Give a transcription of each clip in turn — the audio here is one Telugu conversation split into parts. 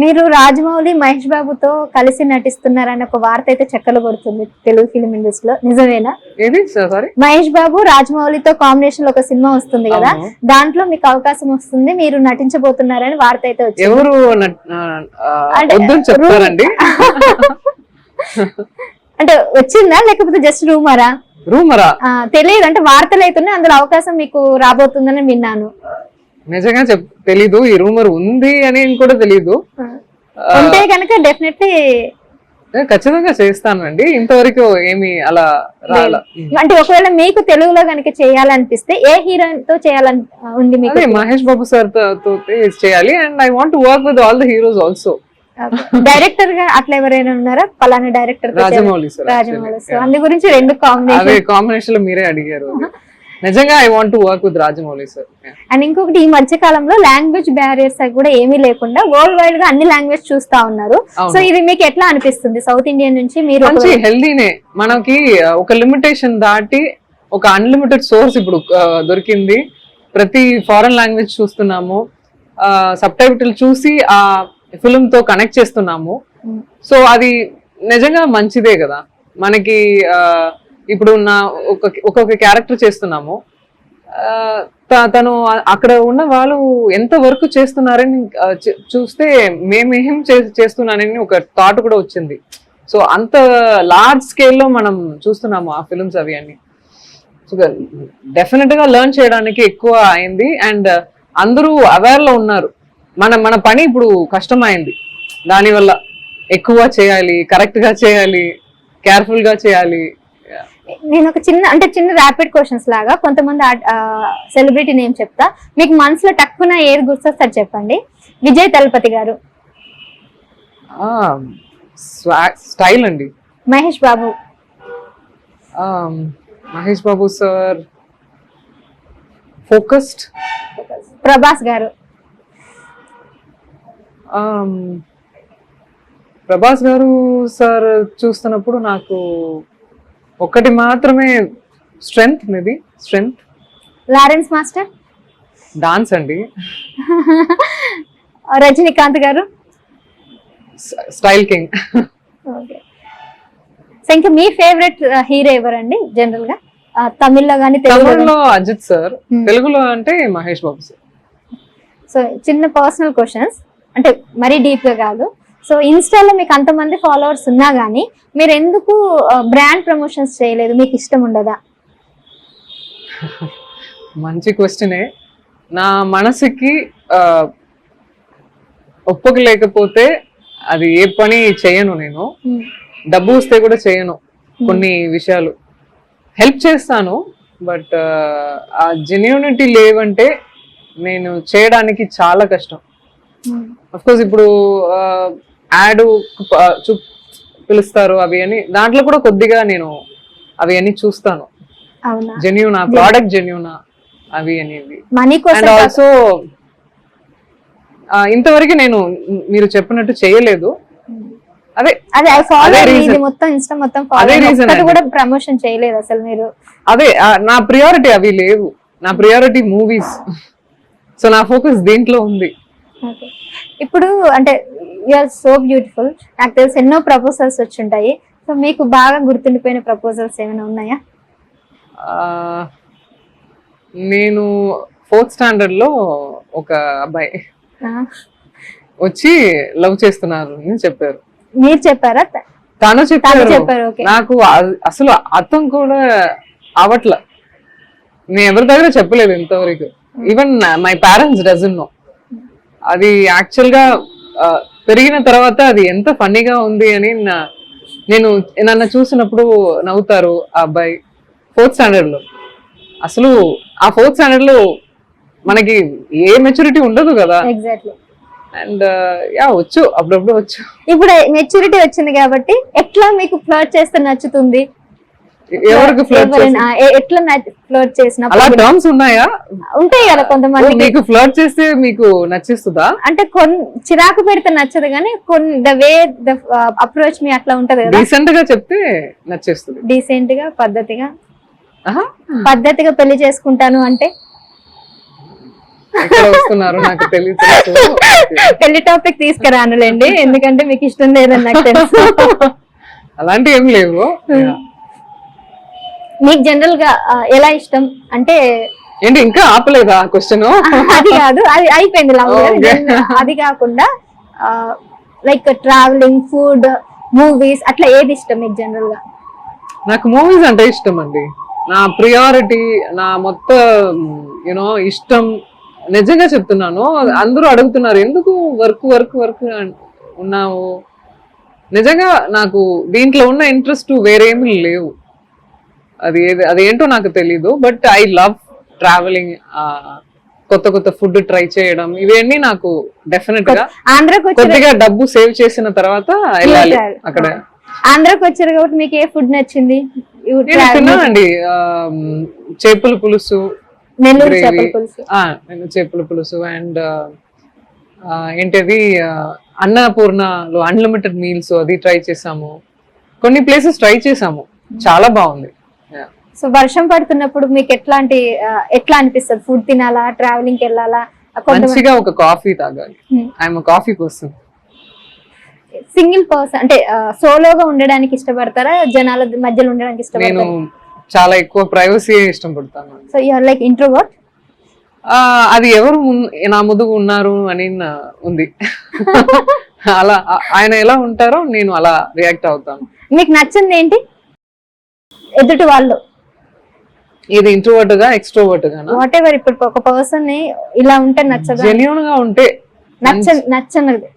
మీరు రాజమౌళి మహేష్ బాబుతో కలిసి నటిస్తున్నారని ఒక వార్త అయితే చక్కలు కొడుతుంది తెలుగు ఫిలిం ఇండస్ట్రీలో. నిజమేనా? మహేష్ బాబు రాజమౌళితో కాంబినేషన్లో ఒక సినిమా వస్తుంది కదా. దాంట్లో మీకు అవకాశం వస్తుంది మీరు నటించబోతున్నారని వార్త అయితే వచ్చింది. ఎవరు అంటే వద్దని చెప్తారండి. అంటే వచ్చిందా? లేకపోతే జస్ట్ రూమరా రూమరా తెలియదు. అంటే వార్తలు అవుతున్నాయి అందులో అవకాశం మీకు రాబోతుందని విన్నాను. నిజంగా చెప్ తెలీదు. ఈ రూమర్ ఉంది అని కూడా తెలీదు. ఉంటే కనుక డెఫినెట్లీ ఖచ్చితంగా చేస్తానండి ఇంతవరకు ఏమి అలా రాల. అంటే ఒకవేళ మీకు తెలుగులో కనుక చేయాలనిపిస్తే ఏ హీరోయిన్తో చేయాలని ఉంది మీకు మహేష్ బాబు సార్తో చేయాలి. And I want work with all the heroes also. డైరెక్టర్గా అట్లా ఎవరైనా ఉన్నారా? పలానా director Rajamouli sir Rajamouli so అందు గురించి రెండు కాంబినేషన్ కాంబినేషన్. లో మీరే అడిగారు. నిజంగా I want work with Rajamouli sir and ఇంకొకటి ఈ మధ్య కాలంలో లాంగ్వేజ్ బ్యారియర్స్ కూడా ఏమీ లేకుండా వరల్డ్ వైడ్గా అన్ని లాంగ్వేజ్ చూస్తా ఉన్నారు. సో ఇది మీకు ఎట్లా అనిపిస్తుంది? సౌత్ ఇండియన్ నుంచి మీరు మంచి హెల్దీనే మనకి ఒక లిమిటేషన్ దాటి ఒక అన్లిమిటెడ్ సోర్స్ ఇప్పుడు ఆ, దొరికింది. ప్రతి ఫారెన్ లాంగ్వేజ్ చూస్తున్నాము. సబ్ టైటిల్ చూసి ఆ ఫిల్మ్తో కనెక్ట్ చేస్తున్నాము. సో అది నిజంగా మంచిదే కదా. మనకి ఇప్పుడు నా ఒక ఒక్కొక్క క్యారెక్టర్ చేస్తున్నాము. త- తను అక్కడ ఉన్న వాళ్ళు ఎంత వర్క్ చేస్తున్నారని చూస్తే మేమేం చే- చేస్తున్నానని ఒక థాట్ కూడా వచ్చింది. సో అంత లార్జ్ స్కేల్లో మనం చూస్తున్నాము ఆ ఫిల్మ్స్ అవి అన్ని. సో డెఫినెట్గా లెర్న్ చేయడానికి ఎక్కువ అయింది అండ్ అందరూ అవేర్లో ఉన్నారు. మన మన పని ఇప్పుడు కష్టమైంది. దానివల్ల ఎక్కువ చేయాలి కరెక్ట్గా చేయాలి కేర్ఫుల్గా చేయాలి. నేను ఒక చిన్న అంటే చిన్న ర్యాపిడ్ క్వశ్చన్స్ లాగా కొంతమంది సెలబ్రిటీ నేమ్ చెప్తా. మీకు మనసులో టక్కున ఏది గుర్తొస్తారు చెప్పండి. విజయ్ తలపతి గారు. స్టైల్ అండి. మహేష్ బాబు. Mahesh Babu sir focused. Prabhas గారు. ప్రభాస్ గారు సార్ చూస్తున్నప్పుడు నాకు ఒక్కటి మాత్రమే strength maybe? Strength? Lawrence master? Dance అండి. రజనీకాంత్ గారు? Style king. సో ఇంకా మీ ఫేవరెట్ హీరో ఎవరండి జనరల్గా తమిళ్ళో కానీ తెలుగులో అజిత్ సార్. తెలుగులో అంటే మహేష్ బాబు సార్. సో చిన్న పర్సనల్ క్వశ్చన్స్. అంటే మరీ డీప్గా కాదు. సో ఇన్స్టాలో మీకు అంతమంది ఫాలోవర్స్ ఉన్నా గానీ మీరు ఎందుకు బ్రాండ్ ప్రమోషన్స్ చేయలేదు? మీకు ఇష్టం ఉండదా? మంచి క్వశ్చనే నా మనసుకి ఒప్పుక లేకపోతే అది ఏ పని చేయను నేను. డబ్బు వస్తే కూడా చేయను కొన్ని విషయాలు. హెల్ప్ చేస్తాను బట్ ఆ జెన్యూనిటీ లేవంటే నేను చేయడానికి చాలా కష్టం. అఫ్ కోర్స్ ఇప్పుడు యాడ్ చూ పిలుస్తారు అవి అని. దాంట్లో కూడా కొద్దిగా నేను అవి అన్ని చూస్తాను. జెన్యూనా ప్రోడక్ట్ జెన్యూనా అవి అనేవి మనీ అండ్ కోసం ఆల్సో ఇంతవరకు నేను మీరు చెప్పినట్టు చేయలేదు. అదే అదే ఐ ఫాలో. ఇది మొత్తం ఇన్స్టా మొత్తం అదే. కూడా ప్రమోషన్ చేయలేదు అసలు మీరు. అదే నా ప్రియారిటీ అవి లేవు. నా ప్రియారిటీ మూవీస్ సో నా ఫోకస్ దీంట్లో ఉంది. ఇప్పుడు అంటే ఆర్ సో బ్యూటిఫుల్ నాకు తెలిసి ఎన్నో ప్రపోజల్స్ వచ్చుంటాయి. సో మీకు బాగా గుర్తుండిపోయిన ప్రపోజల్స్ ఏమైనా ఉన్నాయా? నేను ఫోర్త్ స్టాండర్డ్లో ఒక అబ్బాయి వచ్చి లవ్ చేస్తున్నారు అని చెప్పారు. మీరు చెప్పారా? తను చెప్పారు. నాకు అసలు అర్థం కూడా అవట్ల నేను ఎవరి దగ్గర చెప్పలేదు ఇంతవరకు. Even my parents doesn't know అది యాక్చువల్గా పెరిగిన తర్వాత అది ఎంత ఫన్నీగా ఉంది అని నా- నేను నన్ను చూసినప్పుడు నవ్వుతారు ఆ అబ్బాయి ఫోర్త్ స్టాండర్డ్లో అసలు ఆ ఫోర్త్ స్టాండర్డ్లో మనకి ఏ మెచ్యూరిటీ ఉండదు కదా. ఎగ్జాక్ట్లీ అండ్ యా వచ్చు అప్పుడప్పుడు వచ్చు. ఇప్పుడు మెచ్యూరిటీ వచ్చింది కాబట్టి ఎట్లా మీకు ఫ్లర్ట్ చేస్తే నచ్చుతుంది? ఎవరికి ఫ్లర్ట్ ఎట్లా ఫ్లర్ట్ చేసిన అలా టర్మ్స్ ఉన్నాయా? ఉంటాయి కదా కొంతమంది మీకు ఫ్లర్ట్ చేస్తే మీకు నచ్చిస్తుందా? అంటే కొన్ని చిరాకు పెడితే నచ్చదు కానీ కొన్ని ద వే ద అప్రోచ్ మీ అట్లా ఉంటది కదా. డీసెంట్గా చెప్తే నచ్చేస్తుంది. డీసెంట్గా పద్ధతిగా. పద్ధతిగా పెళ్ళి చేసుకుంటాను అంటే? వస్తున్నారు? నాకు తెలియదు పెళ్ళి టాపిక్ తీసుకురానులేండి. ఎందుకంటే మీకు ఇష్టం లేదని నాకు తెలుసు. అలాంటివి ఏం లేవు. మీకు జనరల్గా ఎలా ఇష్టం? అంటే ఏంటి ఇంకా ఆపలేదా క్వశ్చన్ అది కాదు అది అయిపోయింది. అది కాకుండా లైక్ ట్రావెలింగ్ ఫుడ్ మూవీస్ అట్లా ఏది ఇష్టం మీకు జనరల్గా? నాకు మూవీస్ అంటే ఇష్టం అండి. నా ప్రియారిటీ నా మొత్తం యూనో ఇష్టం. నిజంగా చెప్తున్నాను అందరూ అడుగుతున్నారు ఎందుకు వర్క్ వర్క్ వర్క్ ఉన్నావు? నిజంగా నాకు దీంట్లో ఉన్న ఇంట్రెస్ట్ వేరేమీ లేవు. అది ఏది అదేంటో నాకు తెలీదు బట్ ఐ లవ్ ట్రావెలింగ్ కొత్త కొత్త ఫుడ్ ట్రై చేయడం ఇవన్నీ నాకు డెఫినెట్గా కొద్దిగా డబ్బు సేవ్ చేసిన తర్వాత వెళ్ళాలి. అక్కడ ఆంధ్రాకి వచ్చారు కాబట్టి మీకు ఏ ఫుడ్ నచ్చింది తిన్నానండి చేపల పులుసు. చేపల పులుసు ఆ, నేను చేపల పులుసు అండ్ ఏంటది అన్నపూర్ణలో అన్లిమిటెడ్ మీల్స్ అది ట్రై చేసాము కొన్ని ప్లేసెస్ ట్రై చేసాము చాలా బాగుంది. సో వర్షం పడుతున్నప్పుడు మీకు ఎట్లాంటి ఎట్లా అనిపిస్తుంది? ఫుడ్ తినాలా? ట్రావెలింగ్ వెళ్ళాలా? మంచిగా ఒక కాఫీ తాగాలి. ఐఎమ్ కాఫీ కోసం సింగిల్ పర్సన్ అంటే సోలోగా ఉండడానికి ఇష్టపడతారా? జనాల మధ్యలో ఉండడానికి నేను ఇష్టపడతారా చాలా ఎక్కువ ప్రైవసీ ఇష్టపడతాను. సో యూఆర్ లైక్ ఇంట్రోవర్ట్ అది ఎవరు నా ముందుకు ఉన్నారు అని ఉంది. అలా ఆయన ఎలా ఉంటారో నేను అలా రియాక్ట్ అవుతాను. మీకు నచ్చింది ఏంటి? ఎదుటి వాళ్ళు. ఇది ఇంట్రోవర్ట్గా ఎక్స్ట్రోవర్ట్ గానా? వాట్ ఎవర్ ఇప్పుడు ఒక పర్సన్ని ఇలా ఉంటే నచ్చదా? జెన్యున్గా ఉంటే నచ్చ నచ్చనది.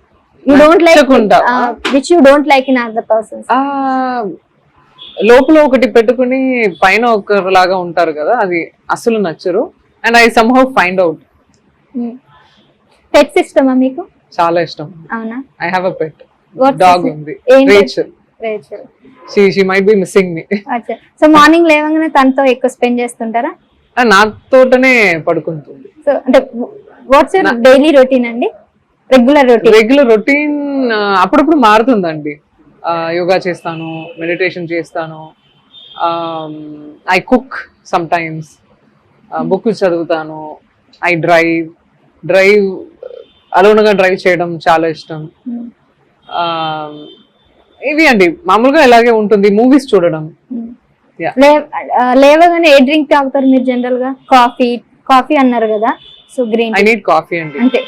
You don't like. Which you don't like in other persons ఆ లోపల ఒకటి పెట్టుకుని పైన ఒకలాగా ఉంటారు కదా అది అసలు నచ్చరు. And I somehow find out pets ఇష్టమా మీకు? చాలా ఇష్టం. అవునా? I have a pet dog ఉంది? Rachel Rachel she she might be missing me అచ్చా సో మార్నింగ్ లేవగానే తనతో ఎక్కువ స్పెండ్ చేస్తుంటారా? నాతోటనే పడుకుంటుంది. సో అంటే వాట్స్ యువర్ డైలీ రొటీన్ అండి? రెగ్యులర్ రొటీన్ రెగ్యులర్ రొటీన్ అప్పుడప్పుడు మారుతుందండి. యోగా చేస్తాను మెడిటేషన్ చేస్తాను. I cook sometimes book చదువుతాను. ఐ డ్రైవ్ డ్రైవ్ అలోన్గా డ్రైవ్ చేయడం చాలా ఇష్టం. Um, ఇవి అండి. మామూలుగా ఇలాగే ఉంటుంది. మూవీస్ చూడడం. Yeah. లేవగానే ఏ డ్రింక్ తాగుతారు మీరు జనరల్గా? కాఫీ కాఫీ అన్నారు కదా. So green I need coffee అండి. అంతే.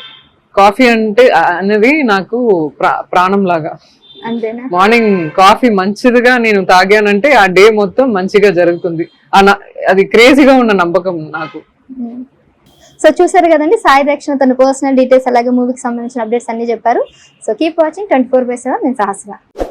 కాఫీ అంటే అనేది నాకు ప్రా- ప్రాణం లాగా అంతేనా? మార్నింగ్ కాఫీ మంచిదిగా నేను తాగానంటే ఆ డే మొత్తం మంచిగా జరుగుతుంది. అది క్రేజీగా ఉన్న నమ్మకం నాకు. సో చూసారు కదండి సాయి దక్షిణ తన పర్సనల్ డీటెయిల్స్ అలాగే మూవీకి సంబంధించిన అప్డేట్స్ అన్ని చెప్పారు. So keep watching twenty four by seven నేను సహస్రా